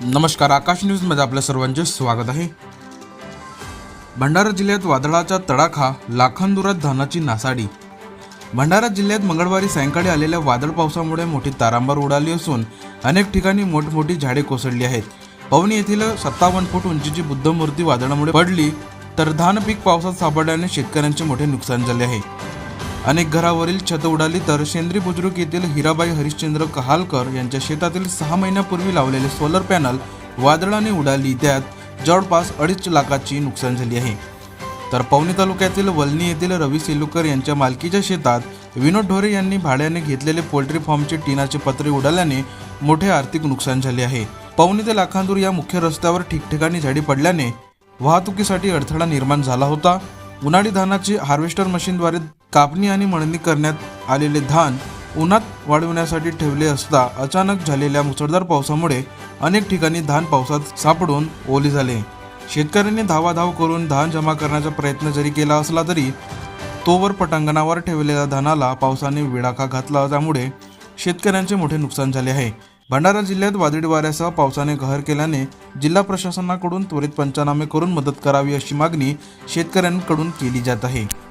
नमस्कार आकाश न्यूजमध्ये आपल्या सर्वांचे स्वागत आहे. भंडारा जिल्ह्यात वादळाचा तडाखा लाखांदुरात धानाची नासाडी. भंडारा जिल्ह्यात मंगळवारी सायंकाळी आलेल्या वादळ पावसामुळे मोठी तारांबर उडाली असून अनेक ठिकाणी मोठमोठी झाडे कोसळली आहेत. पवनी येथील सत्तावन्न फूट उंचीची बुद्धमूर्ती वादळामुळे पडली तर धान पीक पावसात सापडल्याने शेतकऱ्यांचे मोठे नुकसान झाले आहे. अनेक घरावरील छत उडाली तर शेंद्री बुजुर्ग येथील हिराबाई हरिश्चंद्र कहालकर यांच्या शेतातील सहा महिन्यापूर्वी लावलेले सोलर पॅनल वादळाने उडाली. त्यात जवळपास अडीच लाखाची नुकसान झाली आहे. तर पवनी तालुक्यातील वलनी येथील रवी सेलुकर यांच्या मालकीच्या शेतात विनोद ढोरे यांनी भाड्याने घेतलेले पोल्ट्री फार्मचे टिनाचे पत्रे उडाल्याने मोठे आर्थिक नुकसान झाले आहे. पवनी ते लाखांदूर या मुख्य रस्त्यावर ठिकठिकाणी झाडी पडल्याने वाहतुकीसाठी अडथळा निर्माण झाला होता. उन्हाळी धानाची हार्वेस्टर मशीनद्वारे कापणी आणि मळणी करण्यात आलेले धान उन्हात वाढवण्यासाठी ठेवले असता अचानक झालेल्या मुसळधार पावसामुळे अनेक ठिकाणी धान पावसात सापडून ओली झाले. शेतकऱ्यांनी धावाधाव करून धान जमा करण्याचा प्रयत्न जरी केला असला तरी तोवर पटांगणावर ठेवलेल्या धानाला पावसाने विडाखा घातला त्यामुळे शेतकऱ्यांचे मोठे नुकसान झाले आहे. भंडारा जिल्ह्यात वादळी वाऱ्यासह पावसाने कहर केल्याने जिल्हा प्रशासनाकडून त्वरित पंचनामे करून मदत करावी अशी मागणी शेतकऱ्यांकडून केली जात आहे.